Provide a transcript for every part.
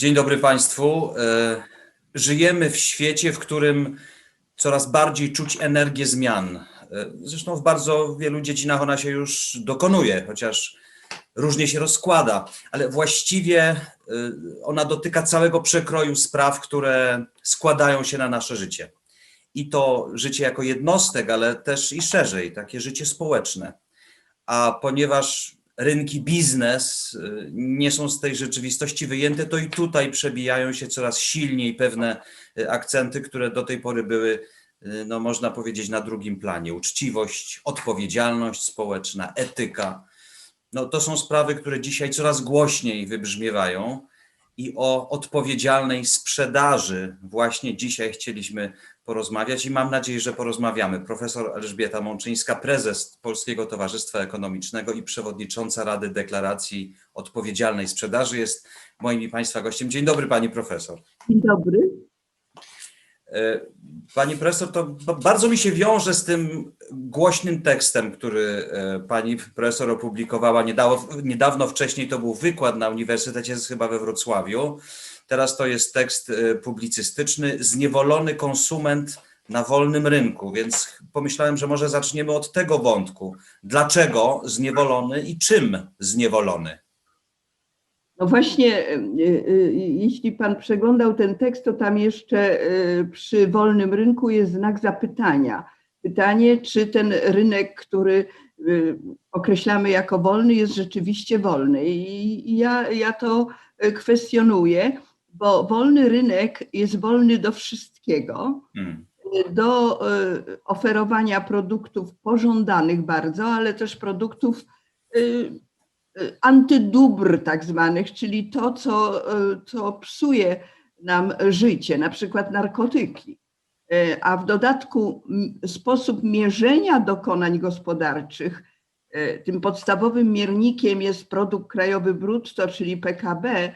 Dzień dobry Państwu. E, Żyjemy w świecie, w którym coraz bardziej czuć energię zmian. E, Zresztą w bardzo wielu dziedzinach ona się już dokonuje, chociaż różnie się rozkłada, ale właściwie e, ona dotyka całego przekroju spraw, które składają się na nasze życie. I to życie jako jednostek, ale też i szerzej, takie życie społeczne. A ponieważ rynki biznes y, nie są z tej rzeczywistości wyjęte, to i tutaj przebijają się coraz silniej pewne y, akcenty, które do tej pory były, y, no można powiedzieć, na drugim planie. Uczciwość, odpowiedzialność społeczna, etyka. No to są sprawy, które dzisiaj coraz głośniej wybrzmiewają. I o odpowiedzialnej sprzedaży właśnie dzisiaj chcieliśmy porozmawiać i mam nadzieję, że porozmawiamy. Profesor Elżbieta Mączyńska, prezes Polskiego Towarzystwa Ekonomicznego i przewodnicząca Rady Deklaracji Odpowiedzialnej Sprzedaży jest moim i Państwa gościem. Dzień dobry Pani Profesor. Dzień dobry. E, Pani profesor, to b- bardzo mi się wiąże z tym głośnym tekstem, który e, pani profesor opublikowała niedawno, niedawno wcześniej. To był wykład na Uniwersytecie chyba we Wrocławiu. Teraz to jest tekst e, publicystyczny Zniewolony konsument na wolnym rynku, więc pomyślałem, że może zaczniemy od tego wątku. Dlaczego zniewolony i czym zniewolony? No właśnie, y, y, jeśli pan przeglądał ten tekst, to tam jeszcze y, przy wolnym rynku jest znak zapytania. Pytanie, czy ten rynek, który y, określamy jako wolny, jest rzeczywiście wolny. I ja, ja to y, kwestionuję, bo wolny rynek jest wolny do wszystkiego. Hmm. do y, oferowania produktów pożądanych bardzo, ale też produktów y, y, antydóbr tak zwanych, czyli to, co, y, co psuje nam życie, na przykład narkotyki. Y, A w dodatku sposób mierzenia dokonań gospodarczych, tym podstawowym miernikiem jest produkt krajowy brutto, czyli PKB,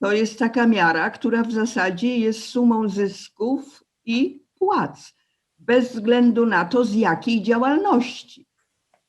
to jest taka miara, która w zasadzie jest sumą zysków i płac, bez względu na to, z jakiej działalności.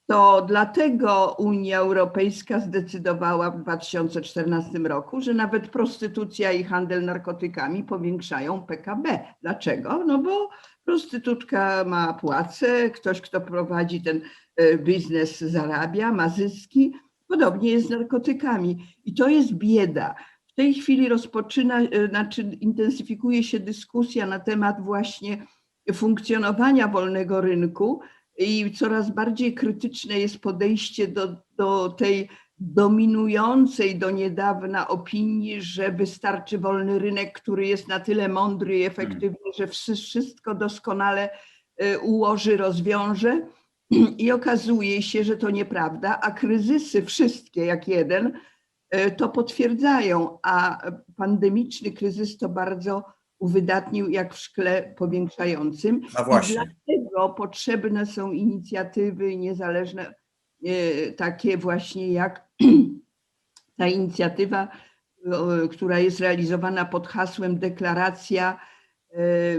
To dlatego Unia Europejska zdecydowała w 2014 roku, że nawet prostytucja i handel narkotykami powiększają PKB. Dlaczego? No bo prostytutka ma płacę, ktoś, kto prowadzi ten e, biznes, zarabia, ma zyski. Podobnie jest z narkotykami. I to jest bieda. W tej chwili rozpoczyna, e, znaczy intensyfikuje się dyskusja na temat właśnie funkcjonowania wolnego rynku i coraz bardziej krytyczne jest podejście do, do tej dominującej do niedawna opinii, że wystarczy wolny rynek, który jest na tyle mądry i efektywny, że wszy- wszystko doskonale e, ułoży, rozwiąże. I okazuje się, że to nieprawda, a kryzysy wszystkie jak jeden to potwierdzają, a pandemiczny kryzys to bardzo uwydatnił jak w szkle powiększającym. A I właśnie. dlatego potrzebne są inicjatywy niezależne, e, takie właśnie jak ta inicjatywa, e, która jest realizowana pod hasłem deklaracja, e, e,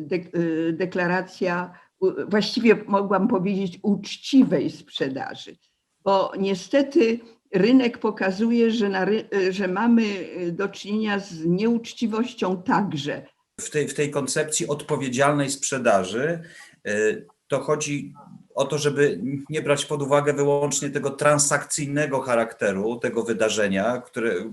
dek- e, deklaracja, właściwie mogłam powiedzieć uczciwej sprzedaży, bo niestety rynek pokazuje, że, na, że mamy e, do czynienia z nieuczciwością także. w tej, w tej koncepcji odpowiedzialnej sprzedaży y, to chodzi o to, żeby nie brać pod uwagę wyłącznie tego transakcyjnego charakteru tego wydarzenia, które y,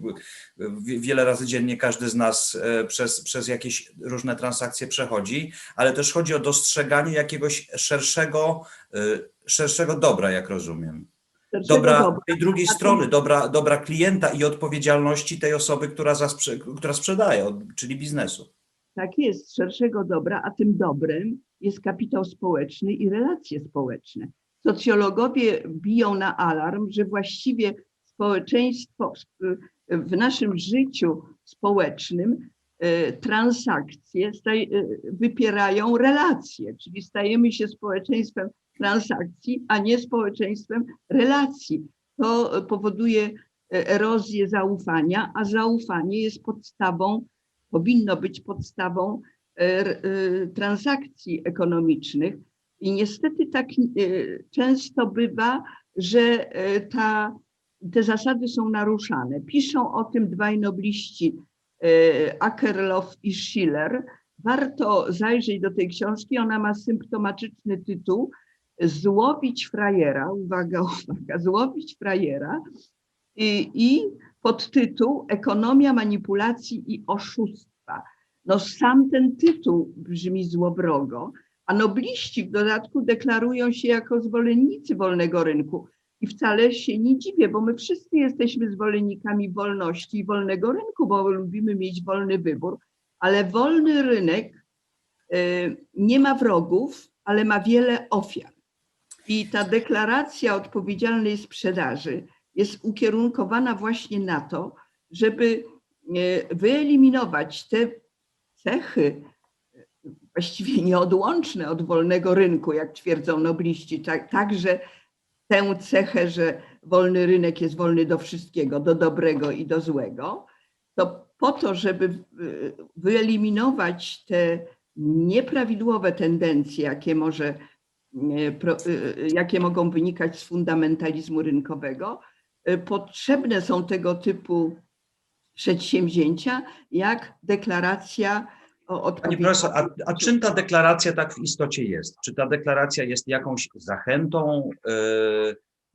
wi- wiele razy dziennie każdy z nas y, przez, przez jakieś różne transakcje przechodzi, ale też chodzi o dostrzeganie jakiegoś szerszego, y, szerszego dobra, jak rozumiem. Dobra dobra. tej drugiej strony, dobra, dobra klienta i odpowiedzialności tej osoby, która, zasprze- która sprzedaje, czyli biznesu. Tak jest, szerszego dobra, a tym dobrem jest kapitał społeczny i relacje społeczne. Socjologowie biją na alarm, że właściwie społeczeństwo w- naszym życiu społecznym e, transakcje e, wypierają relacje, czyli stajemy się społeczeństwem transakcji, a nie społeczeństwem relacji. To powoduje e, erozję zaufania, a zaufanie jest podstawą powinno być podstawą e, e, transakcji ekonomicznych. I niestety tak e, często bywa, że e, ta te zasady są naruszane. Piszą o tym dwaj nobliści, e, Akerlof i Schiller. Warto zajrzeć do tej książki. Ona ma symptomatyczny tytuł Złowić frajera. Uwaga, uwaga, złowić frajera. I, i podtytuł Ekonomia manipulacji i oszustwa. No sam ten tytuł brzmi złowrogo, a nobliści w dodatku deklarują się jako zwolennicy wolnego rynku. I wcale się nie dziwię, bo my wszyscy jesteśmy zwolennikami wolności i wolnego rynku, bo lubimy mieć wolny wybór, ale wolny rynek y, nie ma wrogów, ale ma wiele ofiar. I ta deklaracja odpowiedzialnej sprzedaży jest ukierunkowana właśnie na to, żeby e, wyeliminować te cechy właściwie nieodłączne od wolnego rynku, jak twierdzą nobliści, tak, także tę cechę, że wolny rynek jest wolny do wszystkiego, do dobrego i do złego, to po to, żeby e, wyeliminować te nieprawidłowe tendencje, jakie, może, pro- e, jakie mogą wynikać z fundamentalizmu rynkowego, e, potrzebne są tego typu przedsięwzięcia, jak deklaracja Pani profesor, a, a czym ta deklaracja tak w istocie jest? Czy ta deklaracja jest jakąś zachętą e,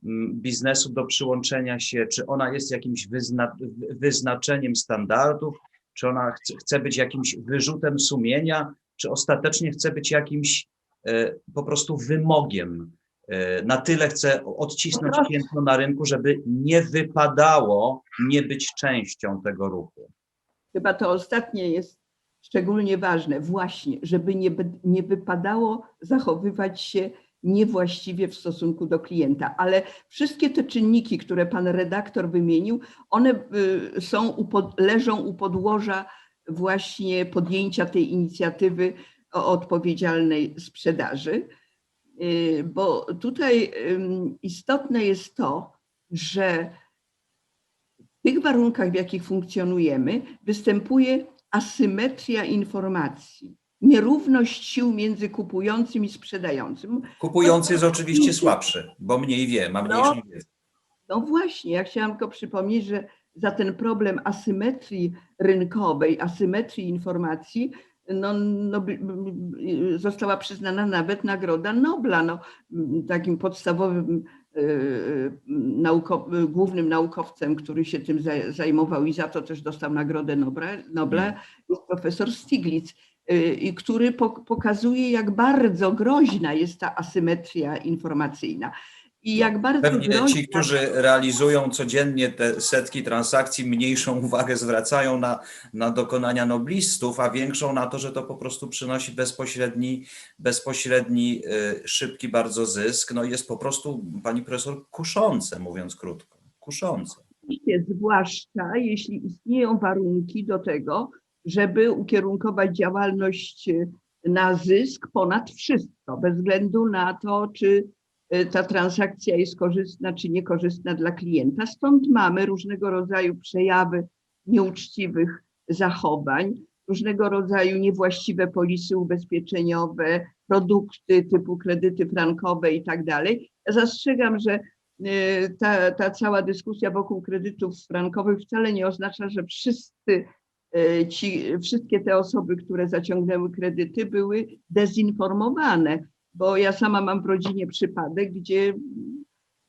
m, biznesu do przyłączenia się? Czy ona jest jakimś wyzna, wyznaczeniem standardów? Czy ona chce, chce być jakimś wyrzutem sumienia? Czy ostatecznie chce być jakimś e, po prostu wymogiem? E, na tyle chce odcisnąć piętno na rynku, żeby nie wypadało nie być częścią tego ruchu. Chyba to ostatnie jest szczególnie ważne, właśnie, żeby nie, nie wypadało zachowywać się niewłaściwie w stosunku do klienta. Ale wszystkie te czynniki, które pan redaktor wymienił, one y, są, leżą u podłoża właśnie podjęcia tej inicjatywy o odpowiedzialnej sprzedaży. Y, Bo tutaj istotne jest to, że w tych warunkach, w jakich funkcjonujemy, występuje asymetria informacji, nierówność sił między kupującym i sprzedającym. Kupujący jest oczywiście słabszy, bo mniej wie, ma mniejszą wiedzę. No właśnie, ja chciałam tylko przypomnieć, że za ten problem asymetrii rynkowej, asymetrii informacji, no, no, została przyznana nawet Nagroda Nobla. No, takim podstawowym e, nauko, głównym naukowcem, który się tym za- zajmował i za to też dostał Nagrodę Nobla, Nobla jest profesor Stiglitz, e, i który pok- pokazuje, jak bardzo groźna jest ta asymetria informacyjna. I jak bardzo Pewnie groźna ci, którzy realizują codziennie te setki transakcji, mniejszą uwagę zwracają na, na dokonania noblistów, a większą na to, że to po prostu przynosi bezpośredni, bezpośredni y, szybki bardzo zysk. No jest po prostu, pani profesor, kuszące, mówiąc krótko. Kuszące. Zwłaszcza jeśli istnieją warunki do tego, żeby ukierunkować działalność e, na zysk ponad wszystko, bez względu na to, czy ta transakcja jest korzystna, czy niekorzystna dla klienta. Stąd mamy różnego rodzaju przejawy nieuczciwych zachowań, różnego rodzaju niewłaściwe polisy ubezpieczeniowe, produkty typu kredyty frankowe i tak dalej. Zastrzegam, że e, ta, ta cała dyskusja wokół kredytów frankowych wcale nie oznacza, że wszyscy e, ci, wszystkie te osoby, które zaciągnęły kredyty, były dezinformowane, bo ja sama mam w rodzinie przypadek, gdzie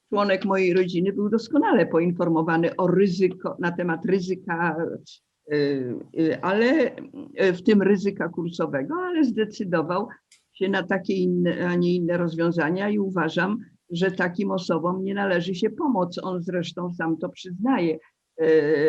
członek mojej rodziny był doskonale poinformowany o ryzyko, na temat ryzyka, e, e, ale e, w tym ryzyka kursowego, ale zdecydował się na takie inne, a nie inne rozwiązania i uważam, że takim osobom nie należy się pomóc. On zresztą sam to przyznaje,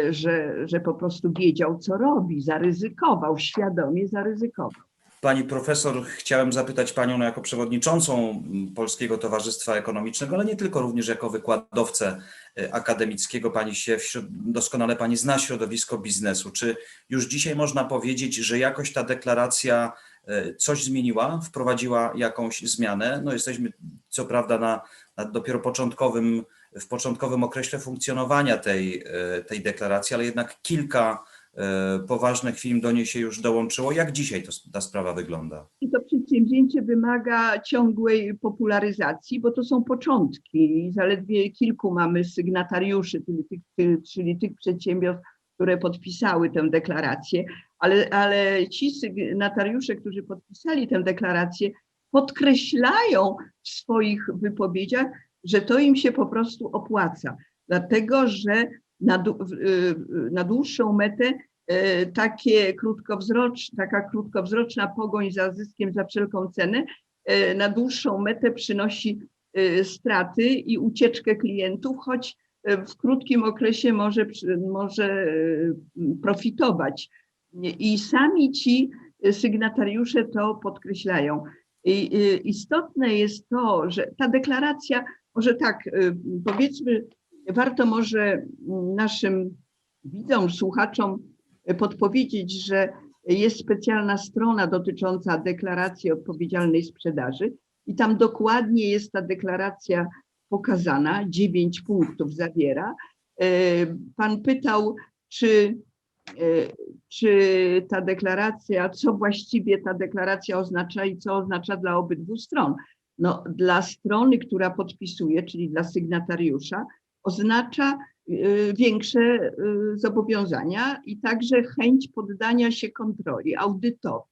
że, że po prostu wiedział, co robi, zaryzykował, świadomie zaryzykował. Pani profesor, chciałem zapytać panią no, jako przewodniczącą Polskiego Towarzystwa Ekonomicznego, ale nie tylko, również jako wykładowcę y, akademickiego. Pani się doskonale pani zna środowisko biznesu. Czy już dzisiaj można powiedzieć, że jakoś ta deklaracja y, coś zmieniła, wprowadziła jakąś zmianę? No jesteśmy co prawda na, na dopiero początkowym, w początkowym okresie funkcjonowania tej, y, tej deklaracji, ale jednak kilka e, poważnych firm do niej się już dołączyło. Jak dzisiaj to, ta sprawa wygląda? I to przedsięwzięcie wymaga ciągłej popularyzacji, bo to są początki. Zaledwie kilku mamy sygnatariuszy, czyli tych, ty- czyli tych przedsiębiorstw, które podpisały tę deklarację, ale, ale ci sygnatariusze, którzy podpisali tę deklarację, podkreślają w swoich wypowiedziach, że to im się po prostu opłaca, dlatego że na, y, na dłuższą metę e, takie krótkowzrocz, taka krótkowzroczna pogoń za zyskiem za wszelką cenę e, na dłuższą metę przynosi straty i ucieczkę klientów, choć w krótkim okresie może, może profitować. I sami ci sygnatariusze to podkreślają. I istotne jest to, że ta deklaracja, może tak, y, powiedzmy, warto może naszym widzom, słuchaczom podpowiedzieć, że jest specjalna strona dotycząca deklaracji odpowiedzialnej sprzedaży i tam dokładnie jest ta deklaracja pokazana, dziewięć punktów zawiera. E, Pan pytał, czy, e, czy ta deklaracja, co właściwie ta deklaracja oznacza i co oznacza dla obydwu stron. No, dla strony, która podpisuje, czyli dla sygnatariusza, oznacza y, większe y, zobowiązania i także chęć poddania się kontroli, audytowi.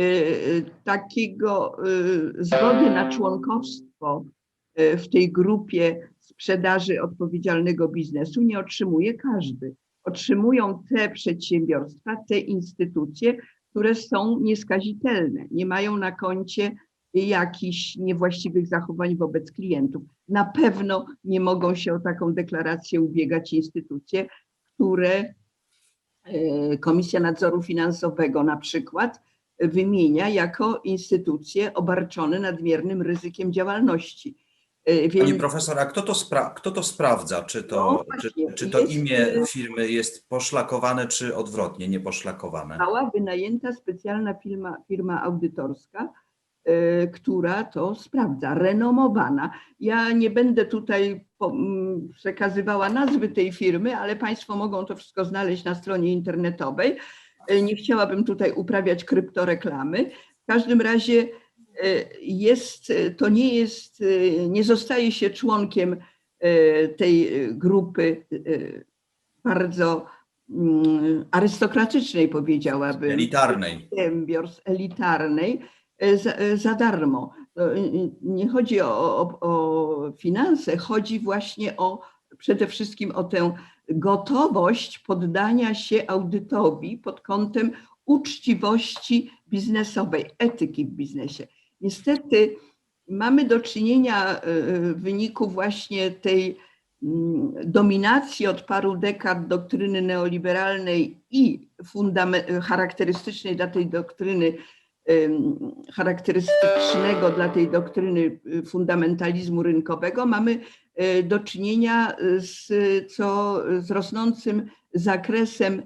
Y, Takiego zgody na członkostwo w tej grupie sprzedaży odpowiedzialnego biznesu nie otrzymuje każdy. Otrzymują te przedsiębiorstwa, te instytucje, które są nieskazitelne, nie mają na koncie jakichś niewłaściwych zachowań wobec klientów. Na pewno nie mogą się o taką deklarację ubiegać instytucje, które e, Komisja Nadzoru Finansowego na przykład wymienia jako instytucje obarczone nadmiernym ryzykiem działalności. E, Pani Więc profesor, a kto to, spra- kto to sprawdza? Czy No to, czy, właśnie, czy to jest, imię y- firmy jest poszlakowane, czy odwrotnie, nieposzlakowane? została wynajęta specjalna firma, firma audytorska, e, która to sprawdza, renomowana. Ja nie będę tutaj po, m, przekazywała nazwy tej firmy, ale Państwo mogą to wszystko znaleźć na stronie internetowej. E, Nie chciałabym tutaj uprawiać kryptoreklamy. W każdym razie e, jest, to nie jest, nie zostaje się członkiem tej grupy bardzo mm, arystokratycznej, powiedziałabym, Elitarnej. przedsiębiorstw elitarnej za, e, za darmo. Y, Nie chodzi o, o, o finanse, chodzi właśnie o przede wszystkim o tę gotowość poddania się audytowi pod kątem uczciwości biznesowej, etyki w biznesie. Niestety mamy do czynienia e, w wyniku właśnie tej mm, dominacji od paru dekad doktryny neoliberalnej i charakterystycznej dla tej doktryny, charakterystycznego dla tej doktryny y, fundamentalizmu rynkowego, mamy e, do czynienia z, co, z rosnącym zakresem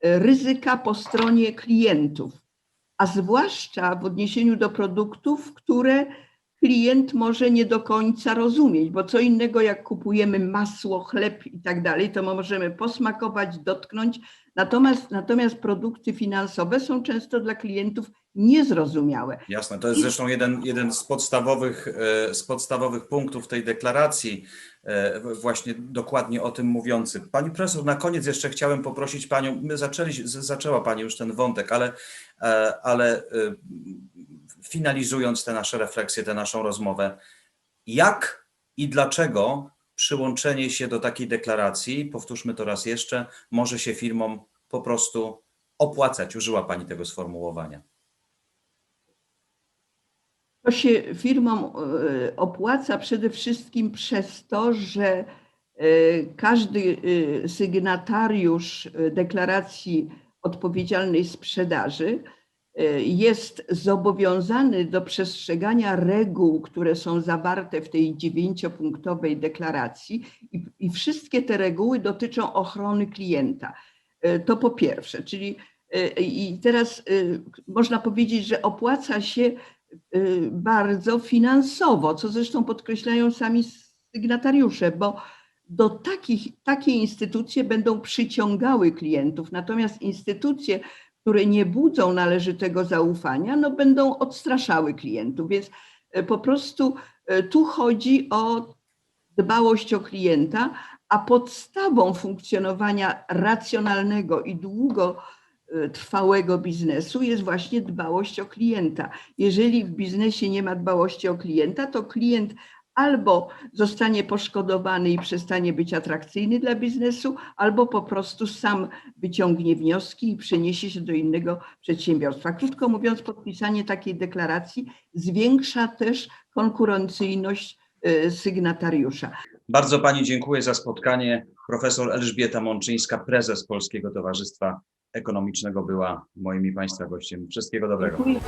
e, ryzyka po stronie klientów, a zwłaszcza w odniesieniu do produktów, które klient może nie do końca rozumieć, bo co innego jak kupujemy masło, chleb i tak dalej, to możemy posmakować, dotknąć, natomiast, natomiast produkty finansowe są często dla klientów niezrozumiałe. Jasne, to jest zresztą jeden, jeden z, podstawowych, e, z podstawowych punktów tej deklaracji, e, właśnie dokładnie o tym mówiący. Pani profesor, na koniec jeszcze chciałem poprosić Panią, my zaczęli, zaczęła Pani już ten wątek, ale, e, ale finalizując te nasze refleksje, tę naszą rozmowę, jak i dlaczego przyłączenie się do takiej deklaracji, powtórzmy to raz jeszcze, może się firmom po prostu opłacać? Użyła Pani tego sformułowania. To się firmom e, opłaca przede wszystkim przez to, że e, każdy e, sygnatariusz deklaracji odpowiedzialnej sprzedaży jest zobowiązany do przestrzegania reguł, które są zawarte w tej dziewięciopunktowej deklaracji i, i wszystkie te reguły dotyczą ochrony klienta. E, To po pierwsze, czyli e, i teraz można powiedzieć, że opłaca się y, bardzo finansowo, co zresztą podkreślają sami sygnatariusze, bo, do takich, takie instytucje będą przyciągały klientów, natomiast instytucje, które nie budzą należytego zaufania, no będą odstraszały klientów. Więc e, po prostu e, tu chodzi o dbałość o klienta, a podstawą funkcjonowania racjonalnego i długotrwałego biznesu jest właśnie dbałość o klienta. Jeżeli w biznesie nie ma dbałości o klienta, to klient albo zostanie poszkodowany i przestanie być atrakcyjny dla biznesu, albo po prostu sam wyciągnie wnioski i przeniesie się do innego przedsiębiorstwa. Krótko mówiąc, podpisanie takiej deklaracji zwiększa też konkurencyjność y, sygnatariusza. Bardzo Pani dziękuję za spotkanie. Profesor Elżbieta Mączyńska, prezes Polskiego Towarzystwa Ekonomicznego była moim i Państwa gościem. Wszystkiego dobrego. Dziękuję.